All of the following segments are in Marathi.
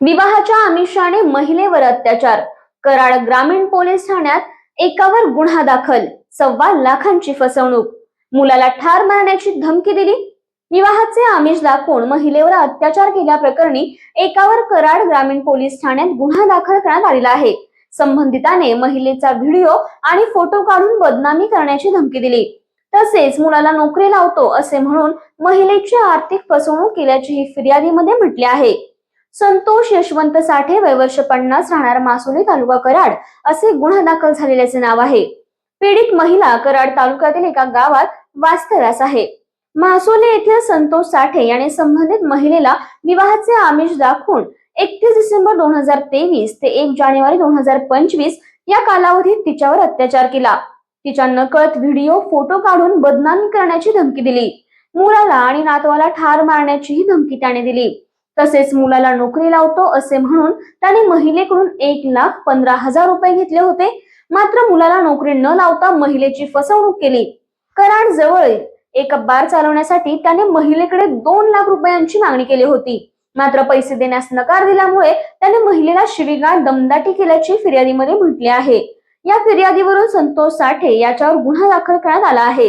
विवाहाच्या आमिषाने महिलेवर अत्याचार. कराड ग्रामीण पोलीस ठाण्यात एकावर गुन्हा दाखल सव्वा लाखांची फसवणूक. मुलाला ठार मारण्याची धमकी दिली. विवाहाचे आमिष दाखवून महिलेवर अत्याचार केल्याप्रकरणी एकावर कराड ग्रामीण पोलीस ठाण्यात गुन्हा दाखल करण्यात आलेला आहे. संबंधिताने महिलेचा व्हिडिओ आणि फोटो काढून बदनामी करण्याची धमकी दिली. तसेच मुलाला नोकरी लावतो असे म्हणून महिलेची आर्थिक फसवणूक केल्याचेही फिर्यादीमध्ये म्हटले आहे. संतोष यशवंत साठे वय वर्ष पन्नास राहणार मासोली तालुका कराड असे गुन्हा दाखल झालेल्याचे नाव आहे. पीडित महिला कराड तालुक्यातील एका गावात वास्तव्यास आहे. मासोले येथील संतोष साठे याने संबंधित महिलेला विवाहाचे आमिष दाखवून एकतीस डिसेंबर दोन हजार तेवीस ते एक जानेवारी दोन हजार पंचवीस या कालावधीत तिच्यावर अत्याचार केला. तिच्या नकळत व्हिडिओ फोटो काढून बदनामी करण्याची धमकी दिली. मुलाला आणि नातवाला ठार मारण्याचीही धमकी त्याने दिली. तसेच मुलाला नोकरी लावतो असे म्हणून त्याने महिलेकडून एक लाख पंधरा हजार रुपये घेतले होते. मात्र मुलाला नोकरी न लावता महिलेची फसवणूक केली. कराड जवळ एक बार चालवण्यासाठी त्याने महिलेकडे दोन लाख रुपयांची मागणी केली होती. मात्र पैसे देण्यास नकार दिल्यामुळे त्याने महिलेला शिवीगाळ दमदाटी केल्याची फिर्यादीमध्ये म्हटले आहे. या फिर्यादीवरून संतोष साठे याच्यावर गुन्हा दाखल करण्यात आला आहे.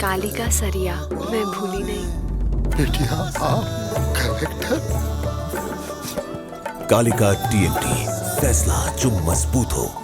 कालिका सरिया मैं भूली नहीं। बेटिया आप कलेक्टर? कालिका टीएमटी फैसला जो मज़बूत हो।